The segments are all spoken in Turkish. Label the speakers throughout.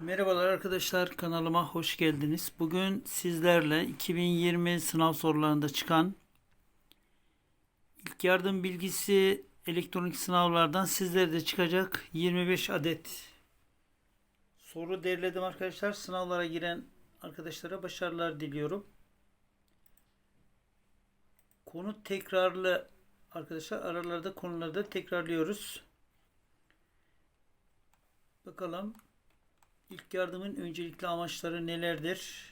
Speaker 1: Merhabalar arkadaşlar kanalıma hoş geldiniz. Bugün sizlerle 2020 sınav sorularında çıkan ilk yardım bilgisi elektronik sınavlardan sizlere de çıkacak 25 adet soru derledim arkadaşlar. Sınavlara giren arkadaşlara başarılar diliyorum. Konu tekrarlı arkadaşlar aralarda konularda tekrarlıyoruz. Bakalım İlk yardımın öncelikli amaçları nelerdir?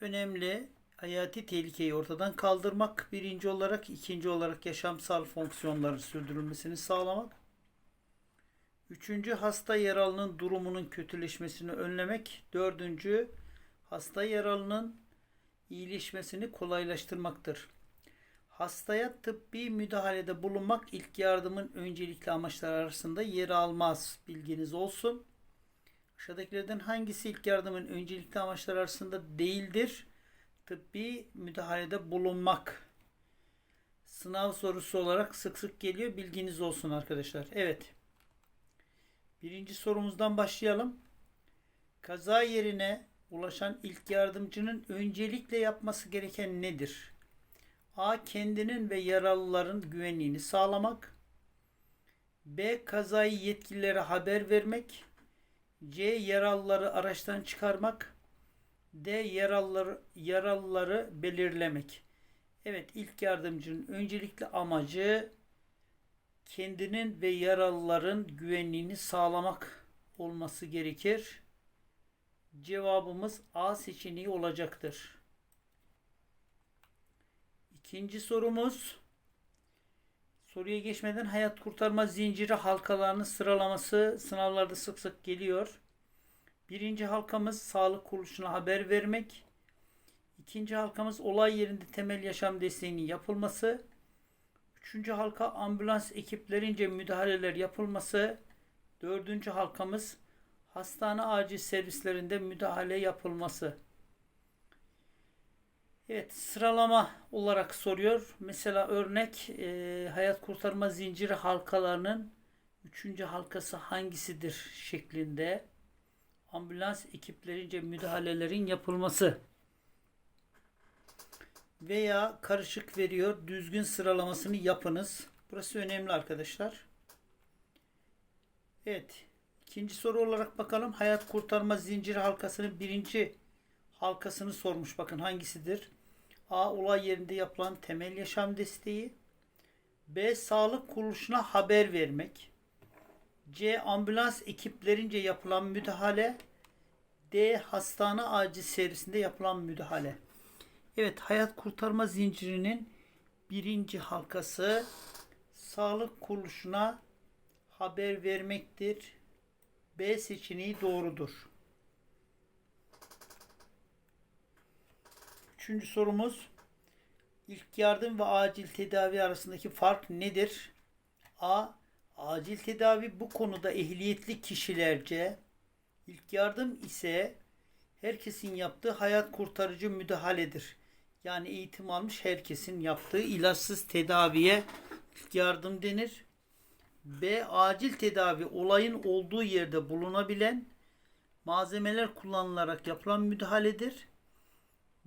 Speaker 1: Önemli hayati tehlikeyi ortadan kaldırmak birinci olarak, ikinci olarak yaşamsal fonksiyonların sürdürülmesini sağlamak. Üçüncü hasta yaralının durumunun kötüleşmesini önlemek. Dördüncü hasta yaralının iyileşmesini kolaylaştırmaktır. Hastaya tıbbi müdahalede bulunmak ilk yardımın öncelikli amaçları arasında yer almaz. Bilginiz olsun. Aşağıdakilerden hangisi ilk yardımın öncelikli amaçları arasında değildir? Tıbbi müdahalede bulunmak. Sınav sorusu olarak sık sık geliyor. Bilginiz olsun arkadaşlar. Evet. Birinci sorumuzdan başlayalım. Kaza yerine ulaşan ilk yardımcının öncelikle yapması gereken nedir? A. Kendinin ve yaralıların güvenliğini sağlamak. B. Kazayı yetkililere haber vermek. C. Yaralıları araçtan çıkarmak. D. Yaralıları, yaralıları belirlemek. Evet ilk yardımcının öncelikli amacı kendinin ve yaralıların güvenliğini sağlamak olması gerekir. Cevabımız A seçeneği olacaktır. İkinci sorumuz soruya geçmeden hayat kurtarma zinciri halkalarının sıralaması sınavlarda sık sık geliyor. Birinci halkamız sağlık kuruluşuna haber vermek. İkinci halkamız olay yerinde temel yaşam desteğinin yapılması. Üçüncü halka ambulans ekiplerince müdahaleler yapılması. Dördüncü halkamız hastane acil servislerinde müdahale yapılması. Evet sıralama olarak soruyor. Mesela örnek e, hayat kurtarma zinciri halkalarının üçüncü halkası hangisidir şeklinde ambulans ekiplerince müdahalelerin yapılması veya karışık veriyor. Düzgün sıralamasını yapınız. Burası önemli arkadaşlar. Evet. ikinci soru olarak bakalım. Hayat kurtarma zinciri halkasının birinci halkasını sormuş. Bakın hangisidir? A. Olay yerinde yapılan temel yaşam desteği. B. Sağlık kuruluşuna haber vermek. C. Ambulans ekiplerince yapılan müdahale. D. Hastane acil servisinde yapılan müdahale. Evet, hayat kurtarma zincirinin birinci halkası sağlık kuruluşuna haber vermektir. B seçeneği doğrudur. Üçüncü sorumuz ilk yardım ve acil tedavi arasındaki fark nedir? A. Acil tedavi bu konuda ehliyetli kişilerce, ilk yardım ise herkesin yaptığı hayat kurtarıcı müdahaledir. Yani eğitim almış herkesin yaptığı ilaçsız tedaviye ilk yardım denir. B. Acil tedavi olayın olduğu yerde bulunabilen malzemeler kullanılarak yapılan müdahaledir.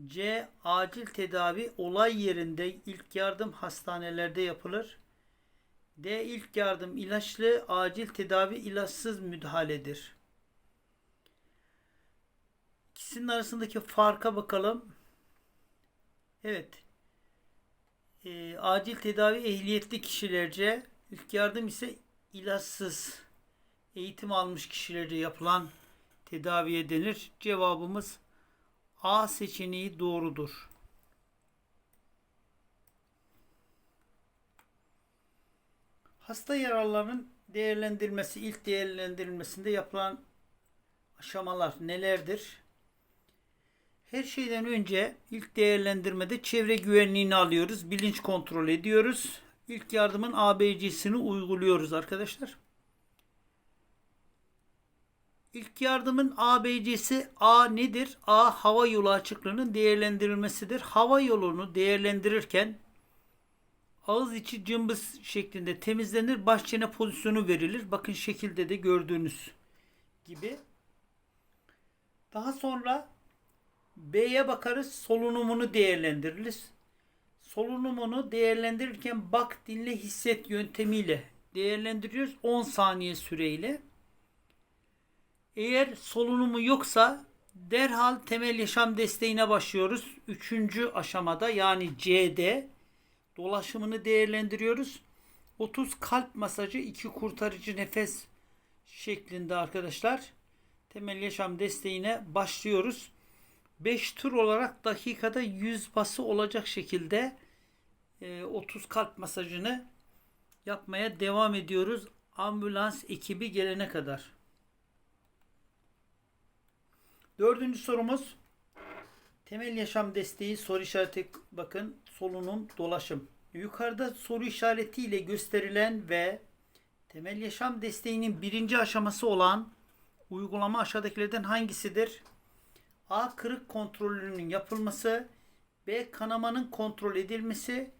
Speaker 1: C. Acil tedavi olay yerinde ilk yardım hastanelerde yapılır. D. İlk yardım ilaçlı, acil tedavi ilaçsız müdahaledir. İkisinin arasındaki farka bakalım. Evet. E, acil tedavi ehliyetli kişilerce, ilk yardım ise ilaçsız, eğitim almış kişilerce yapılan tedaviye denir. Cevabımız A seçeneği doğrudur. Hasta yaralıların değerlendirilmesi, ilk değerlendirilmesinde yapılan aşamalar nelerdir? Her şeyden önce ilk değerlendirmede çevre güvenliğini alıyoruz. Bilinç kontrol ediyoruz. İlk yardımın ABC'sini uyguluyoruz arkadaşlar. İlk yardımın ABC'si A nedir? A hava yolu açıklığının değerlendirilmesidir. Hava yolunu değerlendirirken ağız içi cımbız şeklinde temizlenir. Baş çene pozisyonu verilir. Bakın şekilde de gördüğünüz gibi. Daha sonra B'ye bakarız, solunumunu değerlendiririz. Solunumunu değerlendirirken bak, dinle, hisset yöntemiyle değerlendiriyoruz 10 saniye süreyle. Eğer solunumu yoksa derhal temel yaşam desteğine başlıyoruz. Üçüncü aşamada yani C'de dolaşımını değerlendiriyoruz. 30 kalp masajı, 2 kurtarıcı nefes şeklinde arkadaşlar. Temel yaşam desteğine başlıyoruz. 5 tur olarak dakikada 100 bası olacak şekilde e, 30 kalp masajını yapmaya devam ediyoruz. Ambulans ekibi gelene kadar. Dördüncü sorumuz. Temel yaşam desteği soru işareti bakın solunum dolaşım. Yukarıda soru işaretiyle gösterilen ve temel yaşam desteğinin birinci aşaması olan uygulama aşağıdakilerden hangisidir? A. Kırık kontrolünün yapılması. B. Kanamanın kontrol edilmesi.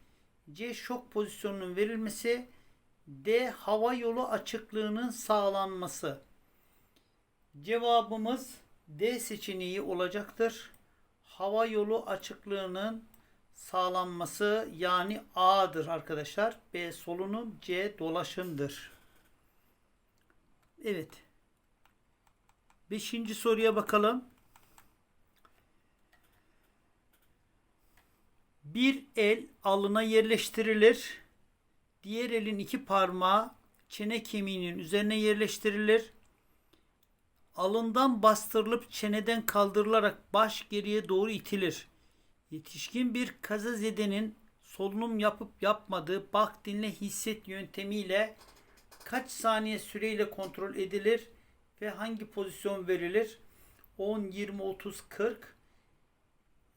Speaker 1: C. Şok pozisyonunun verilmesi. D. Hava yolu açıklığının sağlanması. Cevabımız D seçeneği olacaktır. Hava yolu açıklığının sağlanması yani A'dır arkadaşlar. B solunum, C dolaşımdır. Evet. Beşinci soruya bakalım. Bir el alına yerleştirilir. Diğer elin iki parmağı çene kemiğinin üzerine yerleştirilir. Alından bastırılıp çeneden kaldırılarak baş geriye doğru itilir. Yetişkin bir kazazedenin solunum yapıp yapmadığı bak dinle hisset yöntemiyle kaç saniye süreyle kontrol edilir ve hangi pozisyon verilir? 10, 20, 30, 40.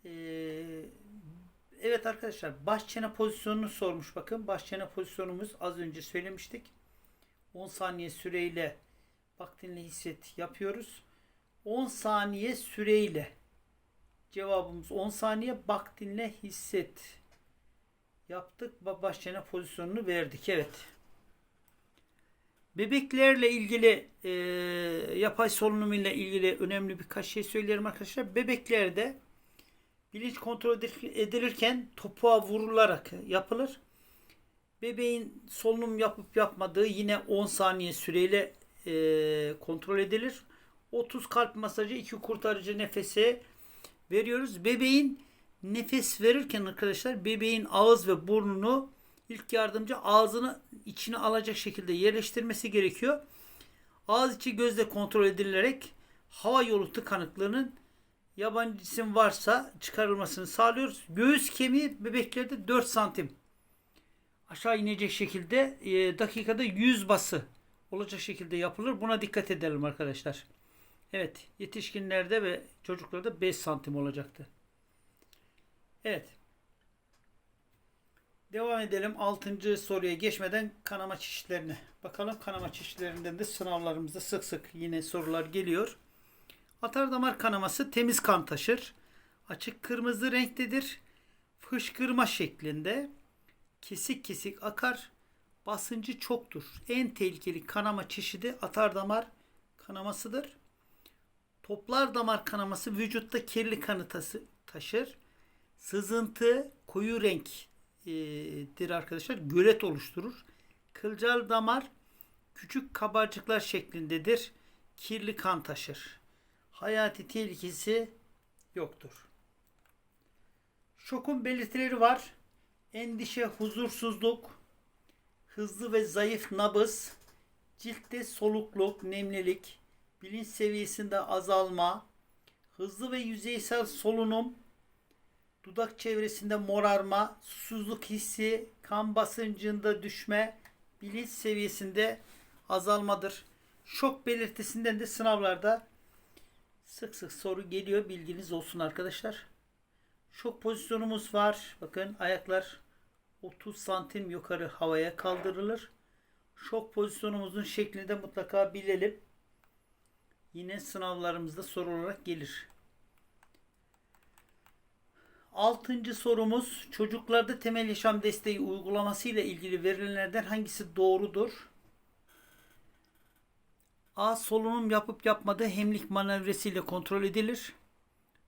Speaker 1: Ee, evet arkadaşlar baş çene pozisyonunu sormuş bakın. Baş çene pozisyonumuz az önce söylemiştik. 10 saniye süreyle bak dinle hisset yapıyoruz. 10 saniye süreyle cevabımız 10 saniye bak hisset yaptık baş pozisyonunu verdik. Evet. Bebeklerle ilgili e, yapay solunum ile ilgili önemli birkaç şey söylerim arkadaşlar. Bebeklerde bilinç kontrol edilirken topuğa vurularak yapılır. Bebeğin solunum yapıp yapmadığı yine 10 saniye süreyle e, kontrol edilir. 30 kalp masajı, 2 kurtarıcı nefesi veriyoruz. Bebeğin nefes verirken arkadaşlar bebeğin ağız ve burnunu ilk yardımcı ağzını içine alacak şekilde yerleştirmesi gerekiyor. Ağız içi gözle kontrol edilerek hava yolu tıkanıklığının yabancı cisim varsa çıkarılmasını sağlıyoruz. Göğüs kemiği bebeklerde 4 santim aşağı inecek şekilde e, dakikada 100 bası olacak şekilde yapılır. Buna dikkat edelim arkadaşlar. Evet yetişkinlerde ve çocuklarda 5 santim olacaktı. Evet. Devam edelim 6. soruya geçmeden kanama çeşitlerine. Bakalım kanama çeşitlerinden de sınavlarımızda sık sık yine sorular geliyor. Atar damar kanaması temiz kan taşır. Açık kırmızı renktedir. Fışkırma şeklinde. Kesik kesik akar. Basıncı çoktur. En tehlikeli kanama çeşidi atar damar kanamasıdır. Toplar damar kanaması vücutta kirli kanı taşır. Sızıntı koyu renktir arkadaşlar. Gölet oluşturur. Kılcal damar küçük kabarcıklar şeklindedir. Kirli kan taşır. Hayati tehlikesi yoktur. Şokun belirtileri var. Endişe, huzursuzluk, hızlı ve zayıf nabız, ciltte solukluk, nemlilik, bilinç seviyesinde azalma, hızlı ve yüzeysel solunum, dudak çevresinde morarma, susuzluk hissi, kan basıncında düşme, bilinç seviyesinde azalmadır. Şok belirtisinden de sınavlarda sık sık soru geliyor. Bilginiz olsun arkadaşlar. Şok pozisyonumuz var. Bakın ayaklar 30 santim yukarı havaya kaldırılır. Şok pozisyonumuzun şeklini de mutlaka bilelim. Yine sınavlarımızda soru olarak gelir. Altıncı sorumuz çocuklarda temel yaşam desteği uygulaması ile ilgili verilenlerden hangisi doğrudur? A. Solunum yapıp yapmadığı hemlik manevresiyle kontrol edilir.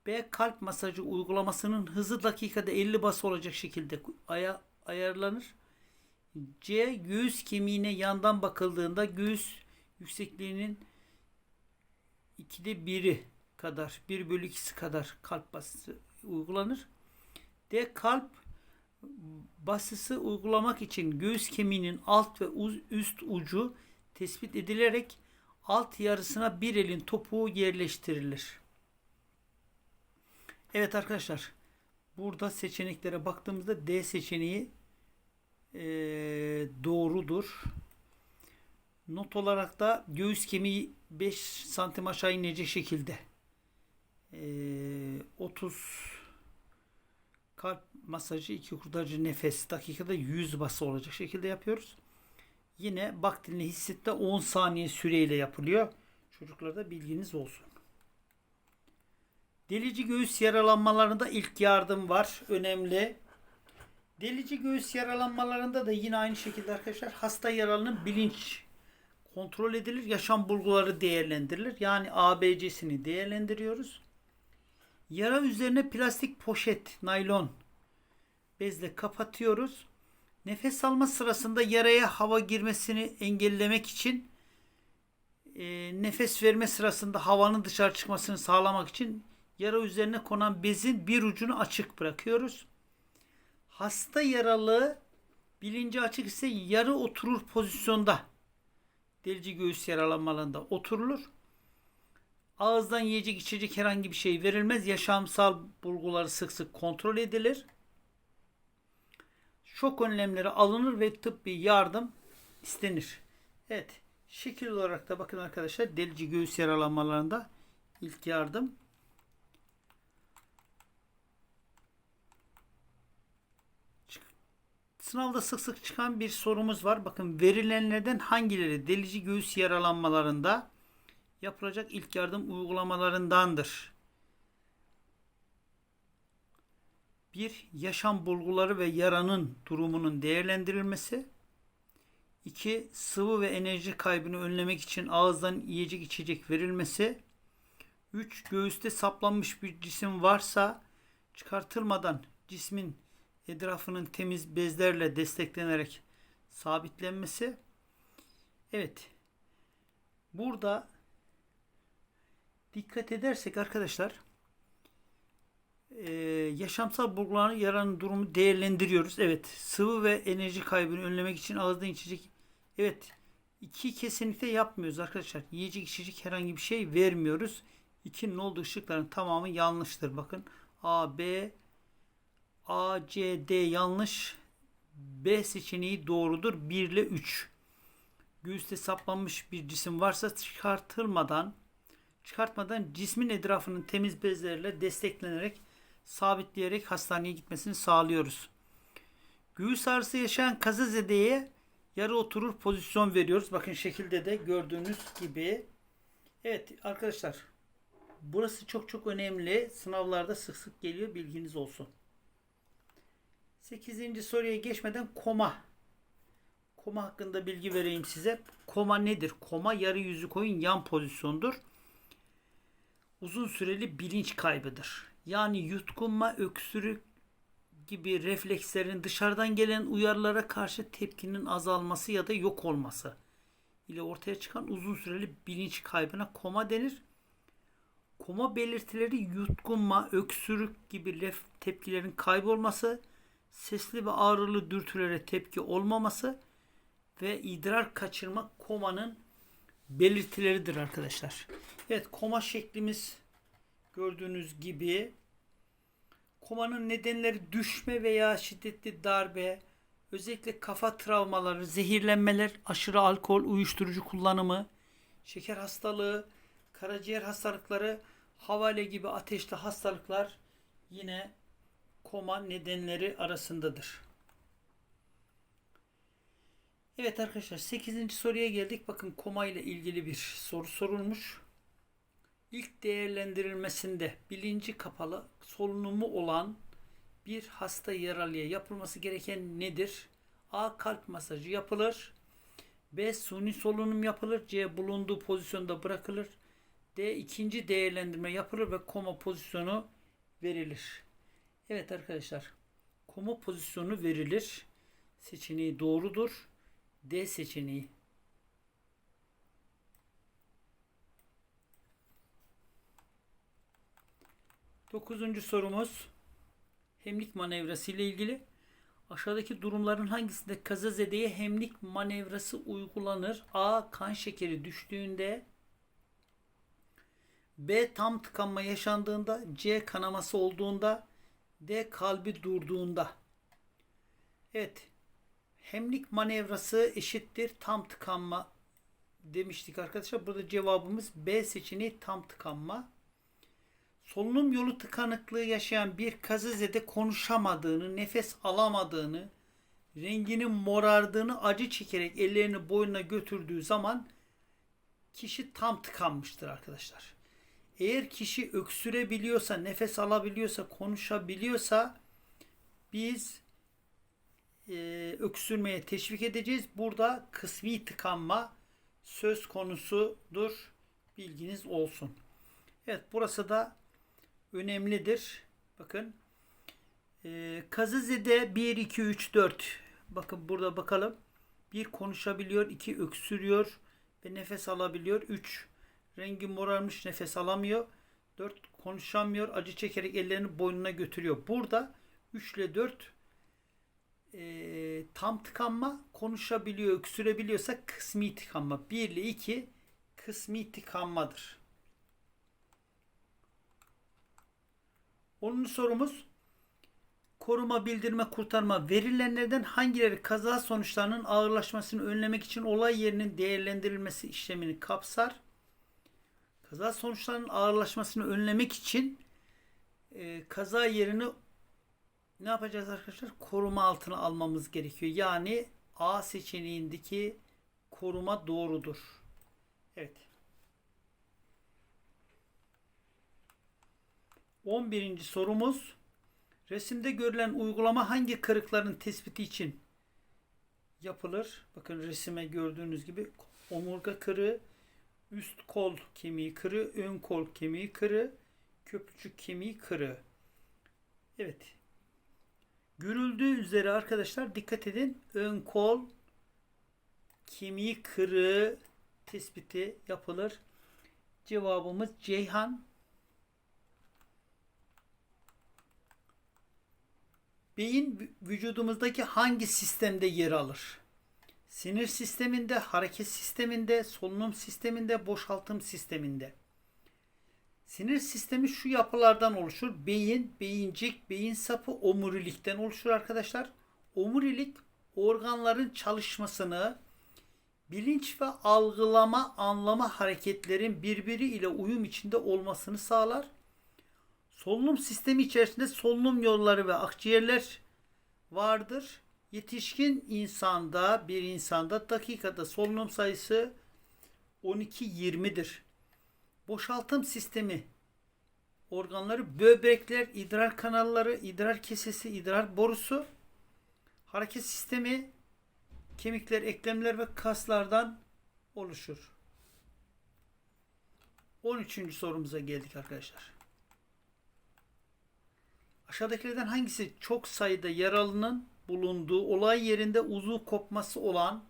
Speaker 1: B. Kalp masajı uygulamasının hızı dakikada 50 bas olacak şekilde aya, ayarlanır. C. Göğüs kemiğine yandan bakıldığında göğüs yüksekliğinin ikide biri kadar, 1 bölü 2'si kadar kalp basısı uygulanır. D. Kalp basısı uygulamak için göğüs kemiğinin alt ve üst ucu tespit edilerek alt yarısına bir elin topuğu yerleştirilir. Evet arkadaşlar, burada seçeneklere baktığımızda D seçeneği eee, doğrudur. Not olarak da göğüs kemiği 5 santim aşağı inecek şekilde eee, 30 kalp masajı, iki kurtarıcı nefes dakikada 100 bası olacak şekilde yapıyoruz. Yine bak dilini hissetle 10 saniye süreyle yapılıyor. Çocuklarda bilginiz olsun. Delici göğüs yaralanmalarında ilk yardım var. Önemli. Delici göğüs yaralanmalarında da yine aynı şekilde arkadaşlar hasta yaralının bilinç kontrol edilir. Yaşam bulguları değerlendirilir. Yani ABC'sini değerlendiriyoruz. Yara üzerine plastik poşet, naylon bezle kapatıyoruz. Nefes alma sırasında yaraya hava girmesini engellemek için e, nefes verme sırasında havanın dışarı çıkmasını sağlamak için yara üzerine konan bezin bir ucunu açık bırakıyoruz. Hasta yaralı bilinci açık ise yarı oturur pozisyonda delici göğüs yaralanmalarında oturulur. Ağızdan yiyecek içecek herhangi bir şey verilmez. Yaşamsal bulguları sık sık kontrol edilir. Şok önlemleri alınır ve tıbbi yardım istenir. Evet. Şekil olarak da bakın arkadaşlar delici göğüs yaralanmalarında ilk yardım. Sınavda sık sık çıkan bir sorumuz var. Bakın verilenlerden hangileri delici göğüs yaralanmalarında yapılacak ilk yardım uygulamalarındandır? 1. Yaşam bulguları ve yaranın durumunun değerlendirilmesi. 2. Sıvı ve enerji kaybını önlemek için ağızdan yiyecek içecek verilmesi. 3. Göğüste saplanmış bir cisim varsa çıkartılmadan cismin etrafının temiz bezlerle desteklenerek sabitlenmesi. Evet. Burada dikkat edersek arkadaşlar e, yaşamsal bulguların yaranın durumu değerlendiriyoruz. Evet. Sıvı ve enerji kaybını önlemek için ağızdan içecek. Evet. İki kesinlikle yapmıyoruz arkadaşlar. Yiyecek içecek herhangi bir şey vermiyoruz. İkinin olduğu ışıkların tamamı yanlıştır. Bakın A, B, A, C, D yanlış. B seçeneği doğrudur. 1 ile 3. Göğüste saplanmış bir cisim varsa çıkartılmadan çıkartmadan cismin etrafının temiz bezlerle desteklenerek sabitleyerek hastaneye gitmesini sağlıyoruz. Göğüs ağrısı yaşayan kazazedeye yarı oturur pozisyon veriyoruz. Bakın şekilde de gördüğünüz gibi. Evet arkadaşlar burası çok çok önemli. Sınavlarda sık sık geliyor bilginiz olsun. 8. soruya geçmeden koma. Koma hakkında bilgi vereyim size. Koma nedir? Koma yarı yüzü koyun yan pozisyondur. Uzun süreli bilinç kaybıdır. Yani yutkunma, öksürük gibi reflekslerin dışarıdan gelen uyarılara karşı tepkinin azalması ya da yok olması ile ortaya çıkan uzun süreli bilinç kaybına koma denir. Koma belirtileri yutkunma, öksürük gibi tepkilerin kaybolması, sesli ve ağrılı dürtülere tepki olmaması ve idrar kaçırma komanın belirtileridir arkadaşlar. Evet koma şeklimiz gördüğünüz gibi komanın nedenleri düşme veya şiddetli darbe, özellikle kafa travmaları, zehirlenmeler, aşırı alkol, uyuşturucu kullanımı, şeker hastalığı, karaciğer hastalıkları, havale gibi ateşli hastalıklar yine koma nedenleri arasındadır. Evet arkadaşlar 8. soruya geldik. Bakın koma ile ilgili bir soru sorulmuş. İlk değerlendirilmesinde bilinci kapalı solunumu olan bir hasta yaralıya yapılması gereken nedir? A. Kalp masajı yapılır. B. Suni solunum yapılır. C. Bulunduğu pozisyonda bırakılır. D. ikinci değerlendirme yapılır ve koma pozisyonu verilir. Evet arkadaşlar. Koma pozisyonu verilir. Seçeneği doğrudur. D seçeneği. Dokuzuncu sorumuz hemlik manevrası ile ilgili. Aşağıdaki durumların hangisinde kazazedeye hemlik manevrası uygulanır? A. Kan şekeri düştüğünde B. Tam tıkanma yaşandığında C. Kanaması olduğunda D. Kalbi durduğunda Evet. Hemlik manevrası eşittir tam tıkanma demiştik arkadaşlar. Burada cevabımız B seçeneği tam tıkanma. Solunum yolu tıkanıklığı yaşayan bir kazazede konuşamadığını, nefes alamadığını, renginin morardığını acı çekerek ellerini boynuna götürdüğü zaman kişi tam tıkanmıştır arkadaşlar. Eğer kişi öksürebiliyorsa, nefes alabiliyorsa, konuşabiliyorsa biz e, öksürmeye teşvik edeceğiz. Burada kısmi tıkanma söz konusudur. Bilginiz olsun. Evet burası da önemlidir. Bakın. E, Kazızede 1, 2, 3, 4. Bakın burada bakalım. 1 konuşabiliyor, 2 öksürüyor ve nefes alabiliyor. 3 rengi morarmış nefes alamıyor. 4 konuşamıyor, acı çekerek ellerini boynuna götürüyor. Burada 3 ile 4 e, tam tıkanma konuşabiliyor, öksürebiliyorsa kısmi tıkanma. 1 ile 2 kısmi tıkanmadır. 10. sorumuz koruma, bildirme, kurtarma verilenlerden hangileri kaza sonuçlarının ağırlaşmasını önlemek için olay yerinin değerlendirilmesi işlemini kapsar? Kaza sonuçlarının ağırlaşmasını önlemek için e, kaza yerini ne yapacağız arkadaşlar? Koruma altına almamız gerekiyor. Yani A seçeneğindeki koruma doğrudur. Evet. 11. sorumuz resimde görülen uygulama hangi kırıkların tespiti için yapılır? Bakın resime gördüğünüz gibi omurga kırığı, üst kol kemiği kırığı, ön kol kemiği kırığı, köprücük kemiği kırığı. Evet. Görüldüğü üzere arkadaşlar dikkat edin. Ön kol kemiği kırığı tespiti yapılır. Cevabımız Ceyhan. Beyin vücudumuzdaki hangi sistemde yer alır? Sinir sisteminde, hareket sisteminde, solunum sisteminde, boşaltım sisteminde. Sinir sistemi şu yapılardan oluşur. Beyin, beyincik, beyin sapı, omurilikten oluşur arkadaşlar. Omurilik organların çalışmasını, bilinç ve algılama, anlama hareketlerin birbiri ile uyum içinde olmasını sağlar. Solunum sistemi içerisinde solunum yolları ve akciğerler vardır. Yetişkin insanda, bir insanda dakikada solunum sayısı 12-20'dir. Boşaltım sistemi organları böbrekler, idrar kanalları, idrar kesesi, idrar borusu, hareket sistemi, kemikler, eklemler ve kaslardan oluşur. 13. sorumuza geldik arkadaşlar. Aşağıdakilerden hangisi çok sayıda yaralının bulunduğu olay yerinde uzuv kopması olan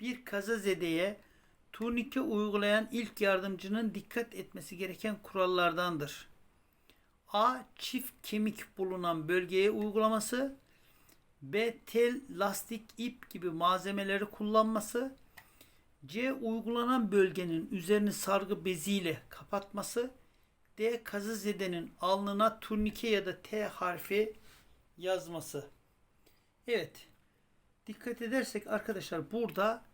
Speaker 1: bir kazazedeye turnike uygulayan ilk yardımcının dikkat etmesi gereken kurallardandır? A. Çift kemik bulunan bölgeye uygulaması B. Tel, lastik, ip gibi malzemeleri kullanması C. Uygulanan bölgenin üzerini sargı beziyle kapatması D. Kazı zedenin alnına turnike ya da T harfi yazması. Evet. Dikkat edersek arkadaşlar burada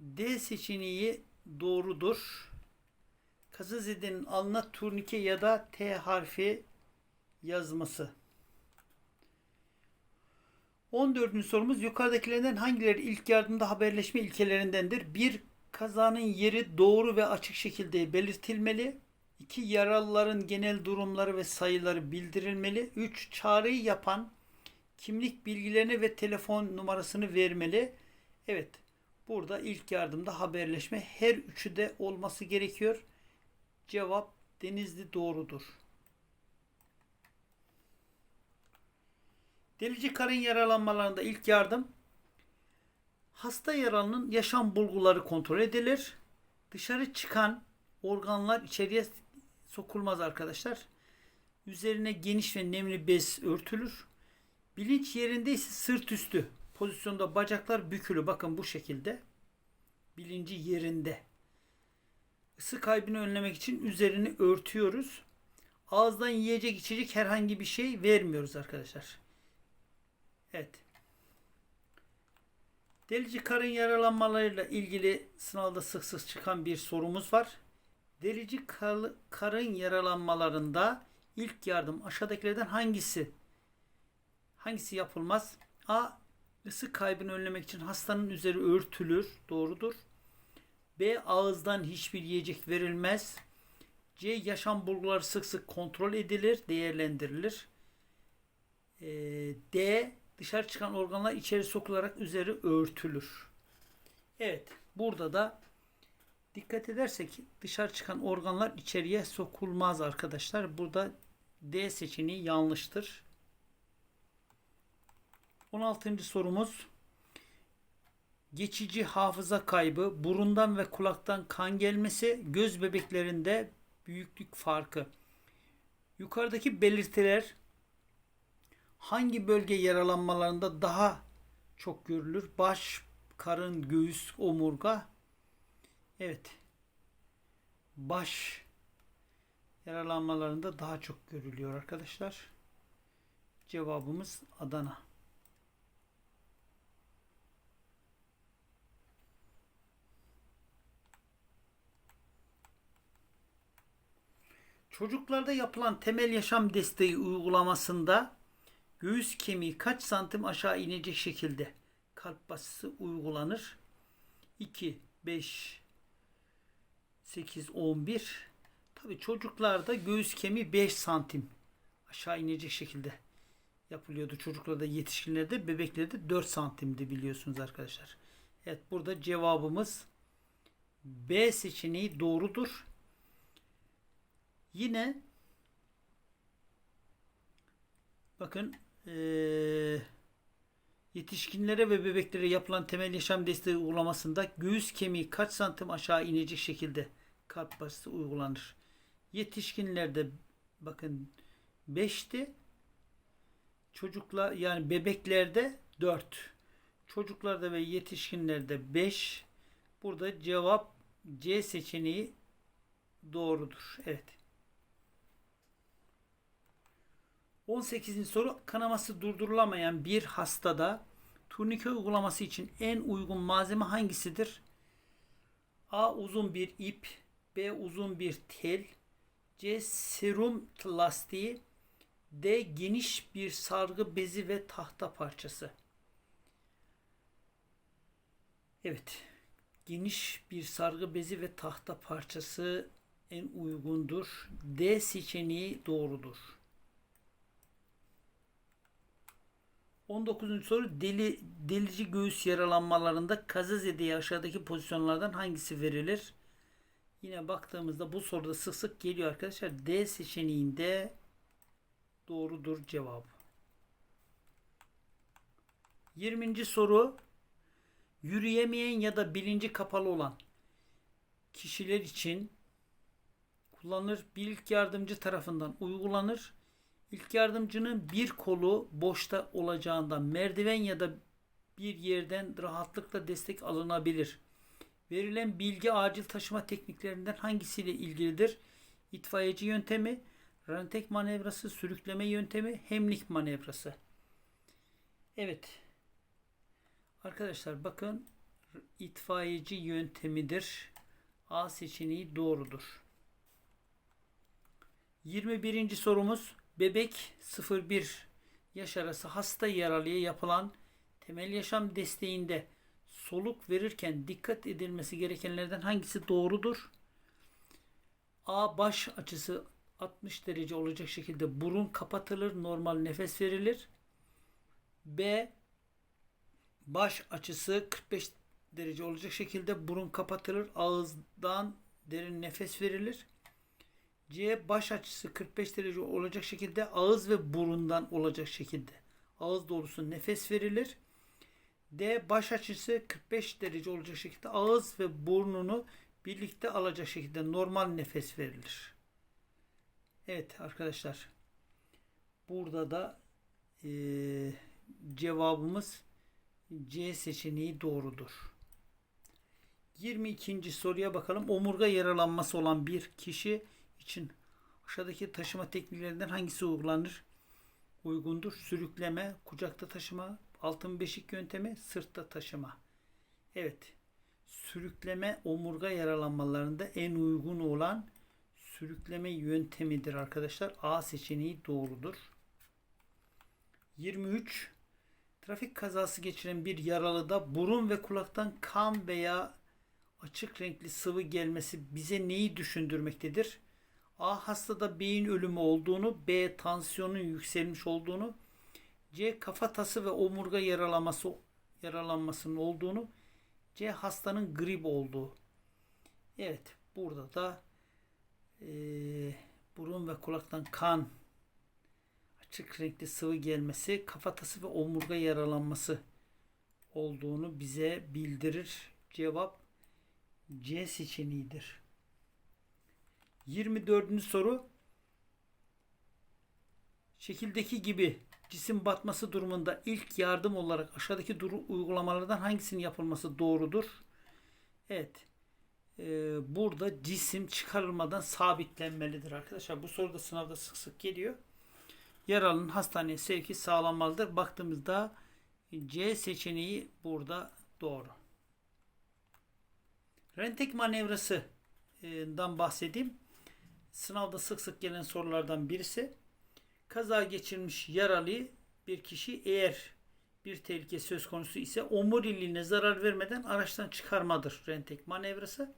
Speaker 1: D seçeneği doğrudur. Kazı zedenin alnına turnike ya da T harfi yazması. 14. sorumuz yukarıdakilerden hangileri ilk yardımda haberleşme ilkelerindendir? 1. Kazanın yeri doğru ve açık şekilde belirtilmeli. 2. Yaralıların genel durumları ve sayıları bildirilmeli. 3. Çağrıyı yapan kimlik bilgilerini ve telefon numarasını vermeli. Evet. Burada ilk yardımda haberleşme her üçü de olması gerekiyor. Cevap Denizli doğrudur. Delici karın yaralanmalarında ilk yardım hasta yaralının yaşam bulguları kontrol edilir. Dışarı çıkan organlar içeriye sokulmaz arkadaşlar. Üzerine geniş ve nemli bez örtülür. Bilinç yerinde ise sırt üstü pozisyonda bacaklar bükülü. Bakın bu şekilde. Bilinci yerinde. Isı kaybını önlemek için üzerini örtüyoruz. Ağızdan yiyecek içecek herhangi bir şey vermiyoruz arkadaşlar. Evet. Delici karın yaralanmalarıyla ilgili sınavda sık sık çıkan bir sorumuz var. Delici kar- karın yaralanmalarında ilk yardım aşağıdakilerden hangisi hangisi yapılmaz? A. Isı kaybını önlemek için hastanın üzeri örtülür. Doğrudur. B. Ağızdan hiçbir yiyecek verilmez. C. Yaşam bulguları sık sık kontrol edilir, değerlendirilir. Ee, D. Dışarı çıkan organlar içeri sokularak üzeri örtülür. Evet. Burada da dikkat edersek dışarı çıkan organlar içeriye sokulmaz arkadaşlar. Burada D seçeneği yanlıştır. 16. sorumuz geçici hafıza kaybı, burundan ve kulaktan kan gelmesi, göz bebeklerinde büyüklük farkı. Yukarıdaki belirtiler hangi bölge yaralanmalarında daha çok görülür? Baş, karın, göğüs, omurga. Evet. Baş yaralanmalarında daha çok görülüyor arkadaşlar. Cevabımız Adana. Çocuklarda yapılan temel yaşam desteği uygulamasında göğüs kemiği kaç santim aşağı inecek şekilde kalp basısı uygulanır? 2, 5, 8, 11. Tabi çocuklarda göğüs kemiği 5 santim aşağı inecek şekilde yapılıyordu. Çocuklarda, yetişkinlerde, bebeklerde 4 santimdi biliyorsunuz arkadaşlar. Evet burada cevabımız B seçeneği doğrudur. Yine bakın eee, yetişkinlere ve bebeklere yapılan temel yaşam desteği uygulamasında göğüs kemiği kaç santim aşağı inecek şekilde kalp basısı uygulanır. Yetişkinlerde bakın 5'ti. Çocuklar yani bebeklerde 4. Çocuklarda ve yetişkinlerde 5. Burada cevap C seçeneği doğrudur. Evet. 18. soru kanaması durdurulamayan bir hastada turnike uygulaması için en uygun malzeme hangisidir? A. Uzun bir ip B. Uzun bir tel C. Serum lastiği D. Geniş bir sargı bezi ve tahta parçası. Evet. Geniş bir sargı bezi ve tahta parçası en uygundur. D seçeneği doğrudur. 19. soru deli, delici göğüs yaralanmalarında kazazedeye aşağıdaki pozisyonlardan hangisi verilir? Yine baktığımızda bu soruda sık sık geliyor arkadaşlar. D seçeneğinde doğrudur cevap. 20. soru yürüyemeyen ya da bilinci kapalı olan kişiler için kullanılır. Bir ilk yardımcı tarafından uygulanır. İlk yardımcının bir kolu boşta olacağından merdiven ya da bir yerden rahatlıkla destek alınabilir. Verilen bilgi acil taşıma tekniklerinden hangisiyle ilgilidir? İtfaiyeci yöntemi, rantek manevrası, sürükleme yöntemi, hemlik manevrası. Evet. Arkadaşlar bakın itfaiyeci yöntemidir. A seçeneği doğrudur. 21. sorumuz bebek 0-1 yaş arası hasta yaralıya yapılan temel yaşam desteğinde soluk verirken dikkat edilmesi gerekenlerden hangisi doğrudur? A. Baş açısı 60 derece olacak şekilde burun kapatılır, normal nefes verilir. B. Baş açısı 45 derece olacak şekilde burun kapatılır. Ağızdan derin nefes verilir. C baş açısı 45 derece olacak şekilde ağız ve burundan olacak şekilde ağız dolusu nefes verilir. D baş açısı 45 derece olacak şekilde ağız ve burnunu birlikte alacak şekilde normal nefes verilir. Evet arkadaşlar. Burada da eee, cevabımız C seçeneği doğrudur. 22. soruya bakalım. Omurga yaralanması olan bir kişi için aşağıdaki taşıma tekniklerinden hangisi uygulanır? Uygundur. Sürükleme, kucakta taşıma, altın beşik yöntemi, sırtta taşıma. Evet. Sürükleme omurga yaralanmalarında en uygun olan sürükleme yöntemidir arkadaşlar. A seçeneği doğrudur. 23. Trafik kazası geçiren bir yaralıda burun ve kulaktan kan veya açık renkli sıvı gelmesi bize neyi düşündürmektedir? A. Hastada beyin ölümü olduğunu, B. Tansiyonun yükselmiş olduğunu, C. Kafatası ve omurga yaralaması yaralanmasının olduğunu, C. Hastanın grip olduğu. Evet, burada da eee, burun ve kulaktan kan, açık renkli sıvı gelmesi, kafatası ve omurga yaralanması olduğunu bize bildirir. Cevap C seçeneğidir. 24. soru Şekildeki gibi cisim batması durumunda ilk yardım olarak aşağıdaki uygulamalardan hangisinin yapılması doğrudur? Evet. Ee, burada cisim çıkarılmadan sabitlenmelidir arkadaşlar. Bu soru da sınavda sık sık geliyor. Yaralının hastaneye sevki sağlanmalıdır. Baktığımızda C seçeneği burada doğru. Rentek manevrasından bahsedeyim. Sınavda sık sık gelen sorulardan birisi. Kaza geçirmiş yaralı bir kişi eğer bir tehlike söz konusu ise omuriliğine zarar vermeden araçtan çıkarmadır rentek manevrası.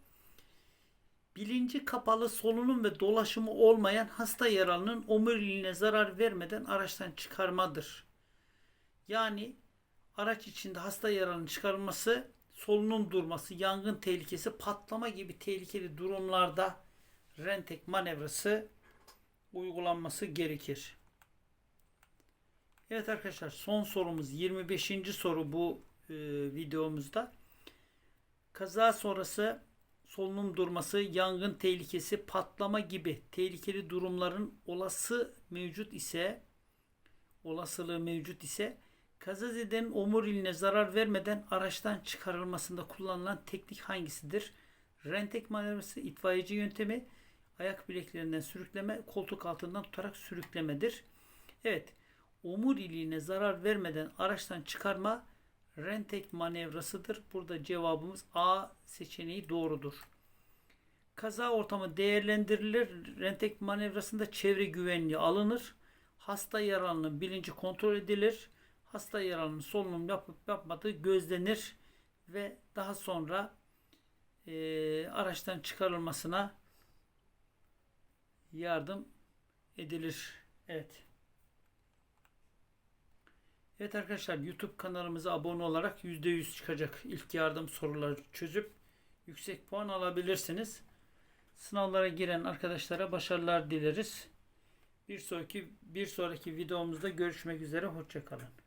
Speaker 1: Bilinci kapalı solunum ve dolaşımı olmayan hasta yaralının omuriliğine zarar vermeden araçtan çıkarmadır. Yani araç içinde hasta yaralının çıkarılması, solunum durması, yangın tehlikesi, patlama gibi tehlikeli durumlarda rentek manevrası uygulanması gerekir. Evet arkadaşlar son sorumuz 25. soru bu e, videomuzda. Kaza sonrası solunum durması, yangın tehlikesi, patlama gibi tehlikeli durumların olası mevcut ise olasılığı mevcut ise kazazedenin omuriliğine zarar vermeden araçtan çıkarılmasında kullanılan teknik hangisidir? Rentek manevrası, itfaiyeci yöntemi, ayak bileklerinden sürükleme, koltuk altından tutarak sürüklemedir. Evet, omuriliğine zarar vermeden araçtan çıkarma rentek manevrasıdır. Burada cevabımız A seçeneği doğrudur. Kaza ortamı değerlendirilir. Rentek manevrasında çevre güvenliği alınır. Hasta yaralının bilinci kontrol edilir. Hasta yaralının solunum yapıp yapmadığı gözlenir ve daha sonra e, araçtan çıkarılmasına yardım edilir. Evet. Evet arkadaşlar YouTube kanalımıza abone olarak %100 çıkacak ilk yardım soruları çözüp yüksek puan alabilirsiniz. Sınavlara giren arkadaşlara başarılar dileriz. Bir sonraki bir sonraki videomuzda görüşmek üzere hoşçakalın.